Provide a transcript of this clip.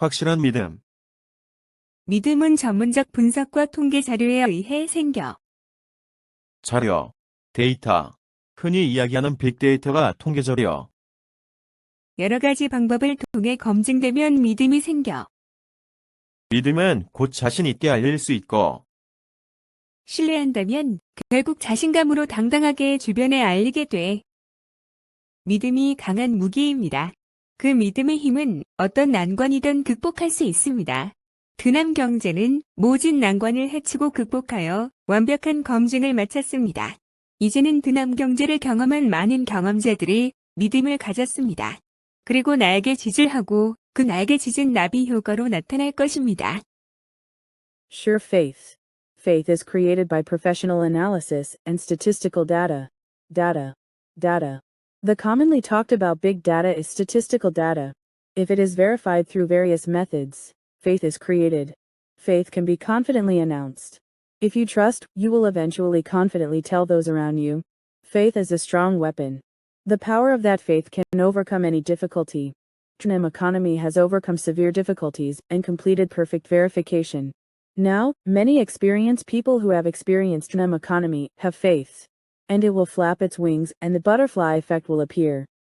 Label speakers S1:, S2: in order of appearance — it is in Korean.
S1: 확실한 믿음,
S2: 믿음은 전문적 분석과 통계 자료에 의해 생겨
S1: 자료, 데이터, 흔히 이야기하는 빅데이터가 통계적이요.
S2: 여러 가지 방법을 통해 검증되면 믿음이 생겨
S1: 믿음은 곧 자신 있게 알릴 수 있고,
S2: 신뢰한다면 결국 자신감으로 당당하게 주변에 알리게 돼. 믿음이 강한 무기입니다. 그 믿음의 힘은 어떤 난관이든 극복할 수 있습니다. 드남 경제는 모진 난관을 헤치고 극복하여 완벽한 검증을 마쳤습니다. 이제는 드남 경제를 경험한 많은 경험자들이 믿음을 가졌습니다. 그리고 나에게 지질하고 그 나에게 짖은 나비 효과로 나타날 것입니다.
S3: Sure faith. Faith is created by professional analysis and statistical data. Data. Data. The commonly talked about big data is statistical data. If it is verified through various methods, faith is created. Faith can be confidently announced. If you trust, you will eventually confidently tell those around you. Faith is a strong weapon. The power of that faith can overcome any difficulty. Trim economy has overcome severe difficulties and completed perfect verification. Now, many experienced people who have experienced NEM economy have faith. And it will flap its wings and the butterfly effect will appear.